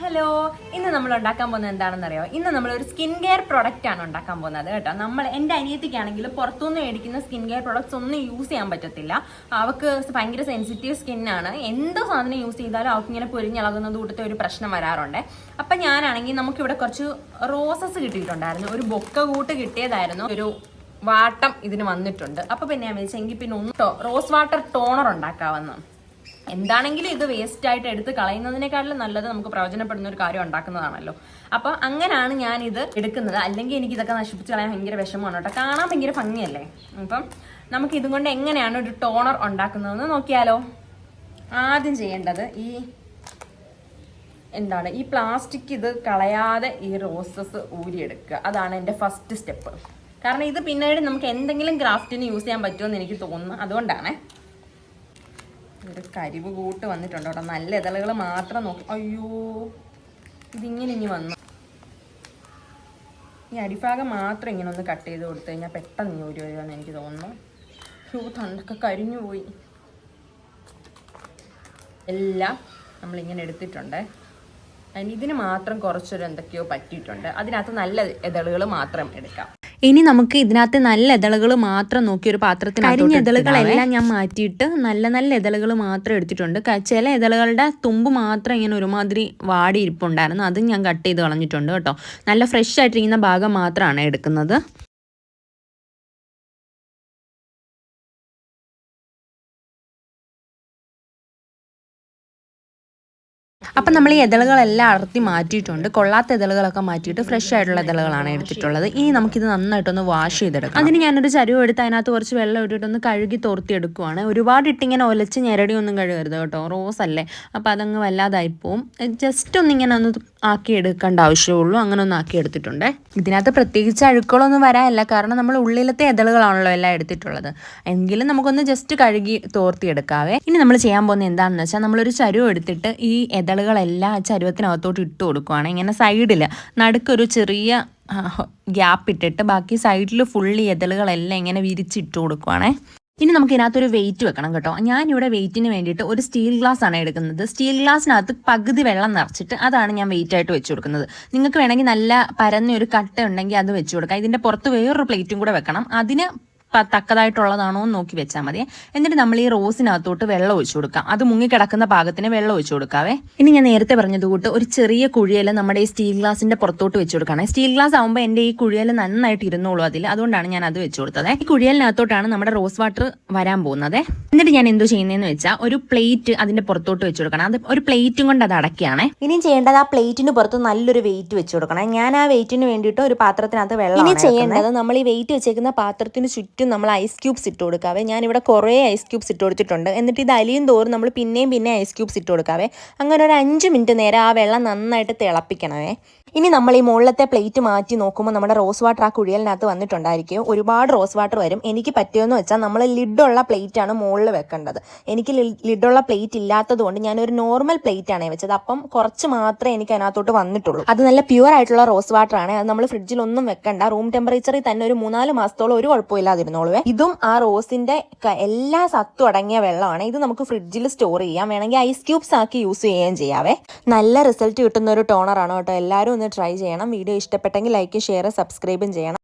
Hello ഇന്ന് നമ്മൾ ഉണ്ടാക്കാൻ പോകുന്നത് എന്താണെന്ന് അറിയോ ഇന്ന് നമ്മൾ ഒരു സ്കിൻ കെയർ പ്രോഡക്റ്റ് ആണ് ഉണ്ടാക്കാൻ പോകുന്നത് കേട്ടോ. നമ്മൾ എന്റെ അനിയത്തിക്കാണെങ്കിൽ പുറത്തുനിന്ന് മേടിക്കുന്ന സ്കിൻ കെയർ പ്രൊഡക്ട്സ് ഒന്നും യൂസ് ചെയ്യാൻ പറ്റത്തില്ല. അവൾക്ക് ഭയങ്കര സെൻസിറ്റീവ് സ്കിന്നാണ് എന്ത് സാധനം യൂസ് ചെയ്താലും അവൾക്ക് ഇങ്ങനെ പൊരിഞ്ഞിളകുന്നത് കൂട്ടത്തെ ഒരു പ്രശ്നം വരാറുണ്ട്. അപ്പം ഞാനാണെങ്കിൽ നമുക്കിവിടെ കുറച്ച് റോസസ് കിട്ടിയിട്ടുണ്ടായിരുന്നു. ഒരു ബൊക്ക കൂട്ട് കിട്ടിയതായിരുന്നു. ഒരു വാട്ടം ഇതിന് വന്നിട്ടുണ്ട്. അപ്പൊ പിന്നെ ഞാൻ വിചാരിച്ചെങ്കിൽ പിന്നെ ഒന്ന് റോസ് വാട്ടർ ടോണർ ഉണ്ടാക്കാമെന്ന്. എന്താണെങ്കിലും ഇത് വേസ്റ്റ് ആയിട്ട് എടുത്ത് കളയുന്നതിനേക്കാളും നല്ലത് നമുക്ക് പ്രയോജനപ്പെടുന്ന ഒരു കാര്യം ഉണ്ടാക്കുന്നതാണല്ലോ. അപ്പൊ അങ്ങനെയാണ് ഞാൻ ഇത് എടുക്കുന്നത്. അല്ലെങ്കിൽ എനിക്ക് ഇതൊക്കെ നശിപ്പിച്ച് കളയാൻ ഭയങ്കര വിഷമമാണ് കേട്ടോ. കാണാൻ ഭയങ്കര ഭംഗിയല്ലേ? അപ്പം നമുക്ക് ഇതും കൊണ്ട് എങ്ങനെയാണ് ഒരു ടോണർ ഉണ്ടാക്കുന്നതെന്ന് നോക്കിയാലോ. ആദ്യം ചെയ്യേണ്ടത് ഈ എന്താണ്? ഈ പ്ലാസ്റ്റിക് ഇത് കളയാതെ ഈ റോസസ് ഊരിയെടുക്കുക. അതാണ് എന്റെ ഫസ്റ്റ് സ്റ്റെപ്പ് കാരണം ഇത് പിന്നീട് നമുക്ക് എന്തെങ്കിലും ക്രാഫ്റ്റിന് യൂസ് ചെയ്യാൻ പറ്റുമെന്ന് എനിക്ക് തോന്നുന്നു. അതുകൊണ്ടാണ്. ഒരു കരിവ് കൂട്ട് വന്നിട്ടുണ്ട് കേട്ടോ. നല്ല ഇതളുകൾ മാത്രം നോക്കി. അയ്യോ ഇതിങ്ങനെ ഇനി വന്നു. ഈ അടിഭാഗം മാത്രം ഇങ്ങനെ ഒന്ന് കട്ട് ചെയ്ത് കൊടുത്തു കഴിഞ്ഞാൽ പെട്ടെന്ന് ഇനി ഒരു വരുമെന്ന് എനിക്ക് തോന്നുന്നു. ഷൂ തണ്ടൊക്കെ കരിഞ്ഞു പോയി. എല്ലാം നമ്മളിങ്ങനെ എടുത്തിട്ടുണ്ട്. അതിന് ഇതിന് മാത്രം കുറച്ചൊരു എന്തൊക്കെയോ പറ്റിയിട്ടുണ്ട്. അതിനകത്ത് നല്ല ഇതളുകൾ മാത്രം എടുക്കാം. ഇനി നമുക്ക് ഇതിനകത്ത് നല്ല ഇതളുകൾ മാത്രം നോക്കി ഒരു പാത്രത്തിന് കരിഞ്ഞ ഇതളുകളെല്ലാം ഞാൻ മാറ്റിയിട്ട് നല്ല നല്ല ഇതളുകൾ മാത്രം എടുത്തിട്ടുണ്ട്. ചില ഇതളുകളുടെ തുമ്പ് മാത്രം ഇങ്ങനെ ഒരുമാതിരി വാടിയിരിപ്പുണ്ടായിരുന്നു. അതും ഞാൻ കട്ട് ചെയ്ത് കളഞ്ഞിട്ടുണ്ട് കേട്ടോ. നല്ല ഫ്രഷ് ആയിട്ടിരിക്കുന്ന ഭാഗം മാത്രമാണ് എടുക്കുന്നത്. അപ്പം നമ്മൾ ഈ ഇതളുകളെല്ലാം അടർത്തി മാറ്റിയിട്ടുണ്ട്. കൊള്ളാത്ത ഇതളുകളൊക്കെ മാറ്റിയിട്ട് ഫ്രഷ് ആയിട്ടുള്ള ഇതളുകളാണ് എടുത്തിട്ടുള്ളത്. ഇനി നമുക്കിത് നന്നായിട്ടൊന്ന് വാഷ് ചെയ്തെടുക്കാം അതിന് ഞാനൊരു ചരുവ് എടുത്ത് അതിനകത്ത് കുറച്ച് വെള്ളം ഇട്ടിട്ടൊന്ന് കഴുകി തോർത്തി എടുക്കുവാണ് ഒരുപാട് ഇട്ടിങ്ങനെ ഒലച്ച് ഞെരടി ഒന്നും കഴുകരുത് കേട്ടോ. റോസ് അല്ലേ? അപ്പോൾ അതങ്ങ് വല്ലാതായി പോവും. ജസ്റ്റ് ഒന്നിങ്ങനെ ഒന്ന് ആക്കി എടുക്കേണ്ട ആവശ്യമുള്ളൂ. അങ്ങനെ ഒന്ന് ആക്കി എടുത്തിട്ടുണ്ട് ഇതിനകത്ത് പ്രത്യേകിച്ച് അഴുക്കളൊന്നും വരാനില്ല. കാരണം നമ്മൾ ഉള്ളിലത്തെ ഇതളുകളാണല്ലോ എല്ലാം എടുത്തിട്ടുള്ളത്. എങ്കിലും നമുക്കൊന്ന് ജസ്റ്റ് കഴുകി തോർത്തി എടുക്കാവേ ഇനി നമ്മൾ ചെയ്യാൻ പോകുന്നത് എന്താണെന്ന് വെച്ചാൽ നമ്മളൊരു ചരുവ് എടുത്തിട്ട് ഈ ഇതളുകളെല്ലാം ആ ചരുവത്തിനകത്തോട്ട് ഇട്ട് കൊടുക്കുവാണ്. ഇങ്ങനെ സൈഡിൽ നടുക്കൊരു ചെറിയ ഗ്യാപ്പ് ഇട്ടിട്ട് ബാക്കി സൈഡിൽ ഫുള്ളി ഇതളുകളെല്ലാം ഇങ്ങനെ വിരിച്ചിട്ട് കൊടുക്കുവാണേ. ഇനി നമുക്ക് ഇതിനകത്തൊരു വെയിറ്റ് വെക്കണം കേട്ടോ. ഞാനിവിടെ വെയിറ്റിന് വേണ്ടിയിട്ട് ഒരു സ്റ്റീൽ ഗ്ലാസ് ആണ് എടുക്കുന്നത്. സ്റ്റീൽ ഗ്ലാസ്സിനകത്ത് പകുതി വെള്ളം നിറച്ചിട്ട് അതാണ് ഞാൻ വെയിറ്റ് ആയിട്ട് വെച്ച് കൊടുക്കുന്നത്. നിങ്ങൾക്ക് വേണമെങ്കിൽ നല്ല പരന്ന ഒരു കട്ട ഉണ്ടെങ്കിൽ അത് വെച്ച് കൊടുക്കാം. ഇതിന്റെ പുറത്ത് വേറൊരു പ്ലേറ്റും കൂടെ വെക്കണം. അതിന് തക്കതായിട്ടുള്ളതാണോ എന്ന് നോക്കി വെച്ചാൽ മതി. എന്നിട്ട് നമ്മൾ ഈ റോസിനകത്തോട്ട് വെള്ളം ഒഴിച്ചു കൊടുക്കാം. അത് മുങ്ങിക്കിടക്കുന്ന പാകത്തിന് വെള്ളം ഒഴിച്ചു കൊടുക്കാവേ. ഇനി ഞാൻ നേരത്തെ പറഞ്ഞത് കൂട്ട് ഒരു ചെറിയ കുഴിയൽ നമ്മുടെ ഈ സ്റ്റീൽ ഗ്ലാസിന്റെ പുറത്തോട്ട് വെച്ചു കൊടുക്കണം. സ്റ്റീൽ ഗ്ലാസ് ആകുമ്പോൾ എന്റെ ഈ കുഴിയൽ നന്നായിട്ട് ഇരുന്നോളൂ അതിൽ അതുകൊണ്ടാണ് ഞാൻ അത് വെച്ചു കൊടുത്തത്. ഈ കുഴിയലിനകത്തോട്ടാണ് നമ്മുടെ റോസ് വാട്ടർ വരാൻ പോകുന്നത്. എന്നിട്ട് ഞാൻ എന്തോ ചെയ്യുന്നതെന്ന് വെച്ചാൽ ഒരു പ്ലേറ്റ് അതിന്റെ പുറത്തോട്ട് വെച്ചു കൊടുക്കണം. അത് ഒരു പ്ലേറ്റും കൊണ്ട് അത് അടക്കുകയാണ് ഇനി ചെയ്യേണ്ടത് ആ പ്ലേറ്റിന് പുറത്ത് നല്ലൊരു വെയിറ്റ് വെച്ചു കൊടുക്കണം. ഞാൻ ആ വെയിറ്റിന് വേണ്ടിയിട്ട് ഒരു പാത്രത്തിനകത്ത് വെള്ളം ഇനി ഇനി ചെയ്യേണ്ടത് ചെയ്യേണ്ടത് നമ്മൾ ഈ വെയിറ്റ് വെച്ചേക്കുന്ന പാത്രത്തിന് ചുറ്റും നമ്മൾ ഐസ് ക്യൂബ്സ് ഇട്ട് കൊടുക്കാവേ. ഞാനിവിടെ കുറേ ഐസ് ക്യൂബ്സ് ഇട്ട് കൊടുത്തിട്ടുണ്ട്. എന്നിട്ട് ഇത് അലിയും തോറും നമ്മൾ പിന്നെയും പിന്നെ ഐസ് ക്യൂബ്സ് ഇട്ട് കൊടുക്കാവേ. അങ്ങനെ ഒരു അഞ്ച് മിനിറ്റ് നേരം ആ വെള്ളം നന്നായിട്ട് തിളപ്പിക്കണമേ. ഇനി നമ്മൾ ഈ മുകളിലത്തെ പ്ലേറ്റ് മാറ്റി നോക്കുമ്പോൾ നമ്മുടെ റോസ് വാട്ടർ ആ കുഴിയലിനകത്ത് വന്നിട്ടുണ്ടായിരിക്കും. ഒരുപാട് റോസ് വാട്ടർ വരും. എനിക്ക് പറ്റുമെന്ന് വെച്ചാൽ നമ്മൾ ലിഡുള്ള പ്ലേറ്റ് ആണ് മുകളിൽ വെക്കേണ്ടത്. എനിക്ക് ലിഡുള്ള പ്ലേറ്റ് ഇല്ലാത്തതുകൊണ്ട് ഞാനൊരു നോർമൽ പ്ലേറ്റ് ആണ് വെച്ചത്. അപ്പം കുറച്ച് മാത്രമേ എനിക്ക് അതിനകത്തോട്ട് വന്നിട്ടുള്ളൂ. അത് നല്ല പ്യുവർ ആയിട്ടുള്ള റോസ് വാട്ടർ ആണ് അത് നമ്മൾ ഫ്രിഡ്ജിൽ ഒന്നും വെക്കണ്ട. റൂം ടെമ്പറേച്ചറിൽ തന്നെ ഒരു മൂന്നാൽ മാസത്തോളം ഒരു കുഴപ്പമില്ലാതിരുന്നോളൂ ഇതും ആ റോസിന്റെ എല്ലാ സത്തും അടങ്ങിയ വെള്ളമാണ്. ഇത് നമുക്ക് ഫ്രിഡ്ജിൽ സ്റ്റോർ ചെയ്യാം. വേണമെങ്കിൽ ഐസ് ക്യൂബ്സ് ആക്കി യൂസ് ചെയ്യുകയും ചെയ്യാവേ. നല്ല റിസൾട്ട് കിട്ടുന്ന ഒരു ടോണർ ആണ് കേട്ടോ. എല്ലാവരും ഒന്ന് ട്രൈ ചെയ്യണം. വീഡിയോ ഇഷ്ടപ്പെട്ടെങ്കിൽ ലൈക്കും ഷെയർ സബ്സ്ക്രൈബും ചെയ്യണം.